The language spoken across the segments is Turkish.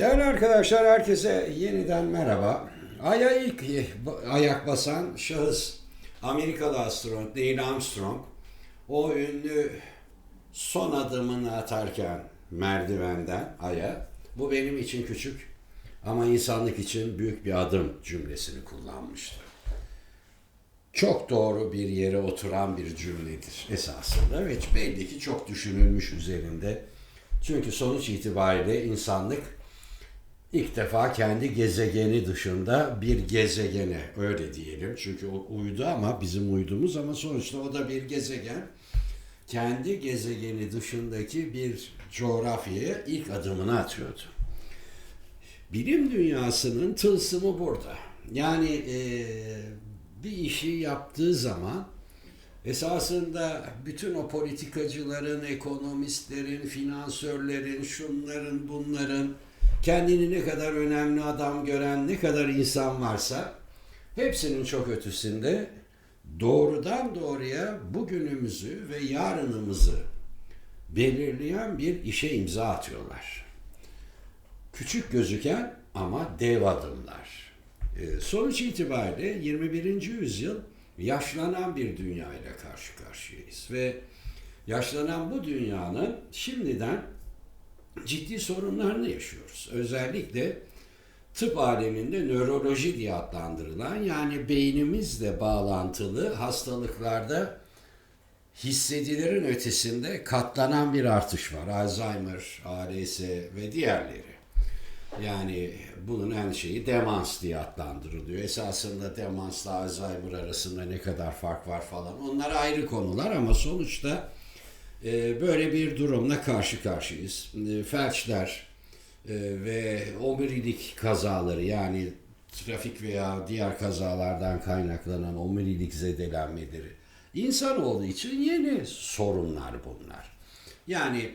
Değerli arkadaşlar herkese yeniden merhaba. Ay'a ilk ayak basan şahıs Amerikalı astronot Neil Armstrong o ünlü son adımını atarken merdivenden Ay'a bu benim için küçük ama insanlık için büyük bir adım cümlesini kullanmıştı. Çok doğru bir yere oturan bir cümledir esasında ve belli ki çok düşünülmüş üzerinde. Çünkü sonuç itibariyle insanlık ilk defa kendi gezegeni dışında bir gezegene öyle diyelim. Çünkü o uydu ama bizim uydumuz ama sonuçta o da bir gezegen. Kendi gezegeni dışındaki bir coğrafyaya ilk adımını atıyordu. Bilim dünyasının tılsımı burada. Yani e, bir işi yaptığı zaman esasında bütün o politikacıların, ekonomistlerin, finansörlerin, şunların, bunların kendini ne kadar önemli adam gören ne kadar insan varsa hepsinin çok ötesinde doğrudan doğruya bugünümüzü ve yarınımızı belirleyen bir işe imza atıyorlar. Küçük gözüken ama dev adımlar. Ee, sonuç itibariyle 21. yüzyıl yaşlanan bir dünya ile karşı karşıyayız ve yaşlanan bu dünyanın şimdiden ciddi sorunlarını yaşıyoruz. Özellikle tıp aleminde nöroloji diye adlandırılan yani beynimizle bağlantılı hastalıklarda hissedilerin ötesinde katlanan bir artış var. Alzheimer, ALS ve diğerleri. Yani bunun en şeyi demans diye adlandırılıyor. Esasında demansla Alzheimer arasında ne kadar fark var falan. Onlar ayrı konular ama sonuçta böyle bir durumla karşı karşıyayız. E, felçler e, ve omurilik kazaları yani trafik veya diğer kazalardan kaynaklanan omurilik zedelenmeleri insanoğlu için yeni sorunlar bunlar. Yani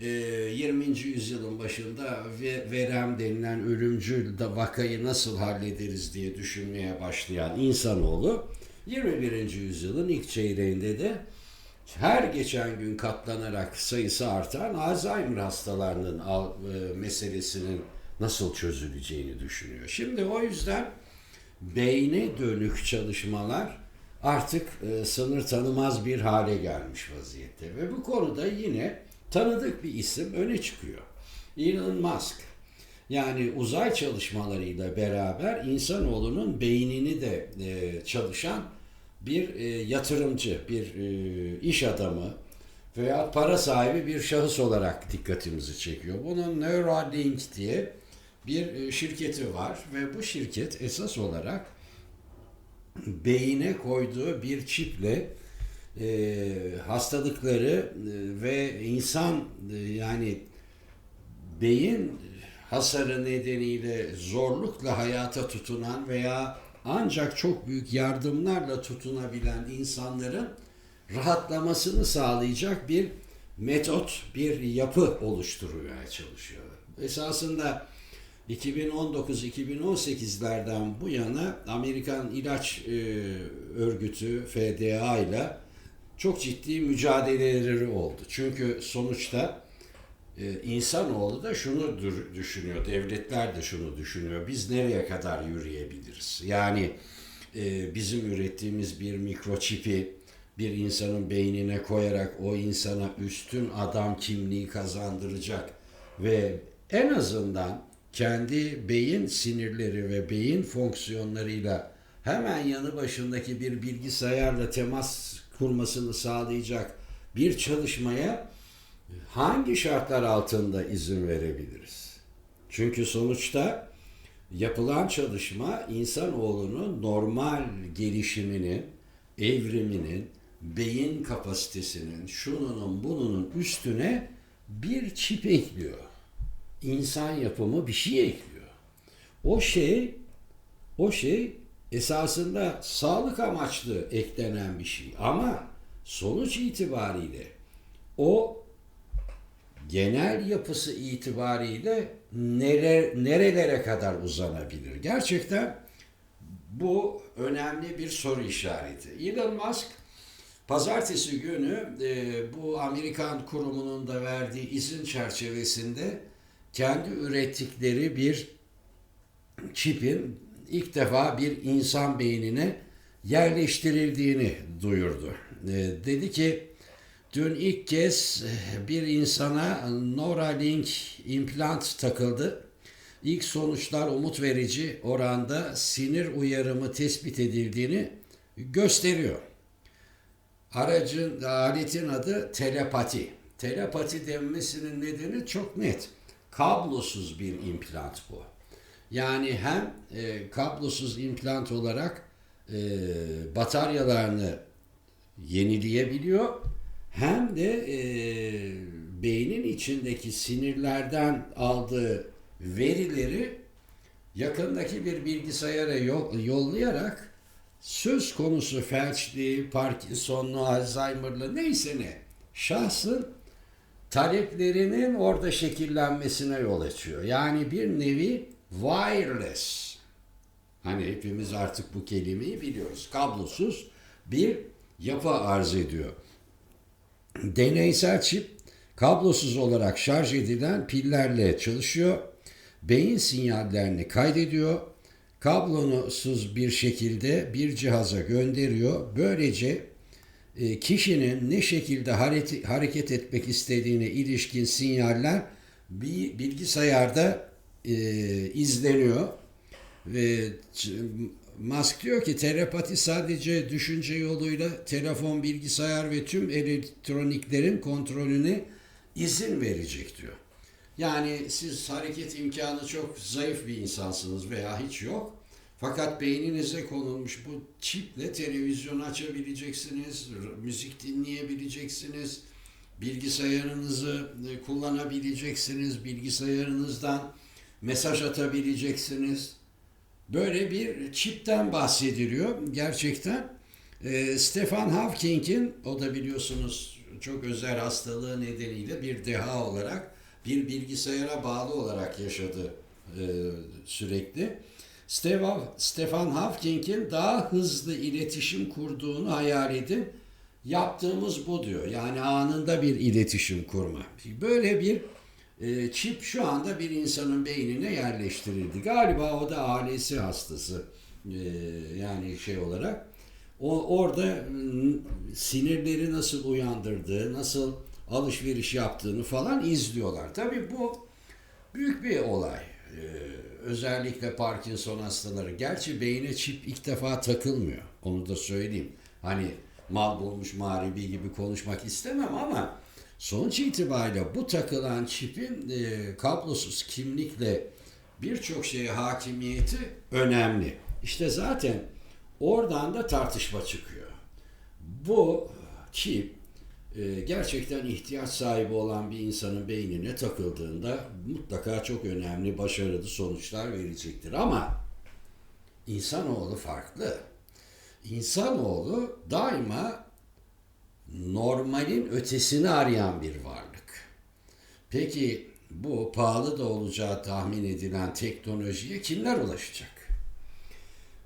20. yüzyılın başında verem denilen ölümcül vakayı nasıl hallederiz diye düşünmeye başlayan insanoğlu 21. yüzyılın ilk çeyreğinde de her geçen gün katlanarak sayısı artan Alzheimer hastalarının e, meselesinin nasıl çözüleceğini düşünüyor. Şimdi o yüzden beyne dönük çalışmalar artık e, sınır tanımaz bir hale gelmiş vaziyette ve bu konuda yine tanıdık bir isim öne çıkıyor. Elon Musk. Yani uzay çalışmalarıyla beraber insanoğlunun beynini de e, çalışan bir e, yatırımcı, bir e, iş adamı veya para sahibi bir şahıs olarak dikkatimizi çekiyor. Bunun Neuralink diye bir e, şirketi var ve bu şirket esas olarak beyine koyduğu bir çiple e, hastalıkları e, ve insan e, yani beyin hasarı nedeniyle zorlukla hayata tutunan veya ancak çok büyük yardımlarla tutunabilen insanların rahatlamasını sağlayacak bir metot, bir yapı oluşturmaya çalışıyor. Esasında 2019-2018'lerden bu yana Amerikan İlaç e, Örgütü FDA ile çok ciddi mücadeleleri oldu. Çünkü sonuçta e, insanoğlu da şunu düşünüyor, devletler de şunu düşünüyor. Biz nereye kadar yürüyebiliriz? Yani e, bizim ürettiğimiz bir mikroçipi bir insanın beynine koyarak o insana üstün adam kimliği kazandıracak ve en azından kendi beyin sinirleri ve beyin fonksiyonlarıyla hemen yanı başındaki bir bilgisayarla temas kurmasını sağlayacak bir çalışmaya hangi şartlar altında izin verebiliriz? Çünkü sonuçta yapılan çalışma insanoğlunun normal gelişiminin, evriminin, beyin kapasitesinin, şununun bununun üstüne bir çip ekliyor. İnsan yapımı bir şey ekliyor. O şey, o şey esasında sağlık amaçlı eklenen bir şey. Ama sonuç itibariyle o genel yapısı itibariyle nere, nerelere kadar uzanabilir? Gerçekten bu önemli bir soru işareti. Elon Musk pazartesi günü e, bu Amerikan kurumunun da verdiği izin çerçevesinde kendi ürettikleri bir çipin ilk defa bir insan beynine yerleştirildiğini duyurdu. E, dedi ki dün ilk kez bir insana Neuralink implant takıldı. İlk sonuçlar umut verici oranda sinir uyarımı tespit edildiğini gösteriyor. Aracın, aletin adı telepati. Telepati denmesinin nedeni çok net. Kablosuz bir implant bu. Yani hem e, kablosuz implant olarak e, bataryalarını yenileyebiliyor hem de e, beynin içindeki sinirlerden aldığı verileri yakındaki bir bilgisayara yol- yollayarak söz konusu felçli, Parkinsonlu, Alzheimer'lı neyse ne şahsın taleplerinin orada şekillenmesine yol açıyor. Yani bir nevi wireless. Hani hepimiz artık bu kelimeyi biliyoruz. Kablosuz bir yapı arz ediyor. Deneysel çip kablosuz olarak şarj edilen pillerle çalışıyor. Beyin sinyallerini kaydediyor. Kablosuz bir şekilde bir cihaza gönderiyor. Böylece e, kişinin ne şekilde hareket, etmek istediğine ilişkin sinyaller bir bilgisayarda e, izleniyor. Ve Musk diyor ki telepati sadece düşünce yoluyla telefon, bilgisayar ve tüm elektroniklerin kontrolüne izin verecek diyor. Yani siz hareket imkanı çok zayıf bir insansınız veya hiç yok. Fakat beyninize konulmuş bu çiple televizyon açabileceksiniz, müzik dinleyebileceksiniz, bilgisayarınızı e, kullanabileceksiniz, bilgisayarınızdan mesaj atabileceksiniz. Böyle bir çipten bahsediliyor gerçekten. E, Stefan Hawking'in, o da biliyorsunuz çok özel hastalığı nedeniyle bir deha olarak bir bilgisayara bağlı olarak yaşadı e, sürekli. Stefan, Stefan Hawking'in daha hızlı iletişim kurduğunu hayal edin. Yaptığımız bu diyor. Yani anında bir iletişim kurma. Böyle bir e, çip şu anda bir insanın beynine yerleştirildi. Galiba o da ailesi hastası. E, yani şey olarak. O orada m, sinirleri nasıl uyandırdığı, nasıl alışveriş yaptığını falan izliyorlar. Tabii bu büyük bir olay. Ee, özellikle Parkinson hastaları. Gerçi beyne çip ilk defa takılmıyor. Onu da söyleyeyim. Hani mal bulmuş mağribi gibi konuşmak istemem ama sonuç itibariyle bu takılan çipin e, kablosuz kimlikle birçok şeye hakimiyeti önemli. İşte zaten oradan da tartışma çıkıyor. Bu çip e, gerçekten ihtiyaç sahibi olan bir insanın beynine takıldığında mutlaka çok önemli, başarılı sonuçlar verecektir. Ama insanoğlu farklı. İnsanoğlu daima normalin ötesini arayan bir varlık. Peki bu pahalı da olacağı tahmin edilen teknolojiye kimler ulaşacak?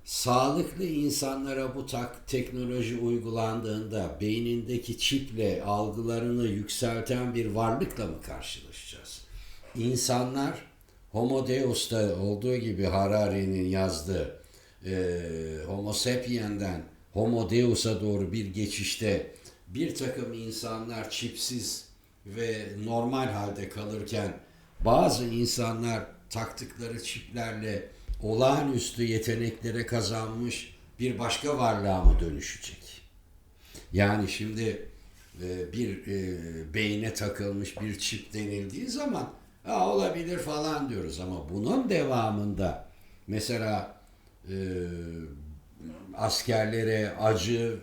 Sağlıklı insanlara bu tak teknoloji uygulandığında beynindeki çiple algılarını yükselten bir varlıkla mı karşılaşacağız? İnsanlar Homo Deus'ta olduğu gibi Harari'nin yazdığı e, Homo sapiens'den Homo Deus'a doğru bir geçişte bir takım insanlar çipsiz ve normal halde kalırken bazı insanlar taktıkları çiplerle olağanüstü yeteneklere kazanmış bir başka varlığa mı dönüşecek? Yani şimdi e, bir e, beyne takılmış bir çip denildiği zaman ha, olabilir falan diyoruz ama bunun devamında mesela e, askerlere acıyı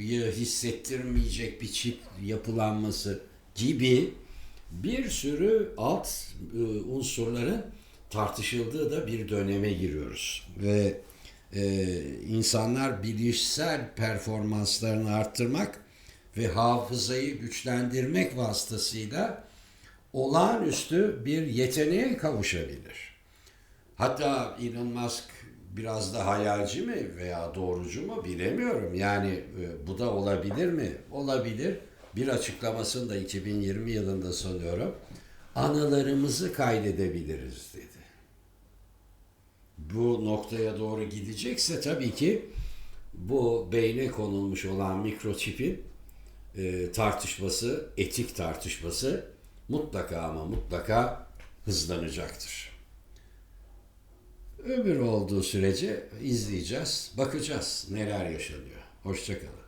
hissettirmeyecek bir çip yapılanması gibi bir sürü alt e, unsurların tartışıldığı da bir döneme giriyoruz. Ve e, insanlar bilişsel performanslarını arttırmak ve hafızayı güçlendirmek vasıtasıyla olağanüstü bir yeteneğe kavuşabilir. Hatta Elon Musk biraz da hayalci mi veya doğrucu mu bilemiyorum. Yani e, bu da olabilir mi? Olabilir. Bir açıklamasını da 2020 yılında sanıyorum. anılarımızı kaydedebiliriz dedi. Bu noktaya doğru gidecekse tabii ki bu beyne konulmuş olan mikroçipin e, tartışması, etik tartışması mutlaka ama mutlaka hızlanacaktır. Ömür olduğu sürece izleyeceğiz, bakacağız neler yaşanıyor. Hoşçakalın.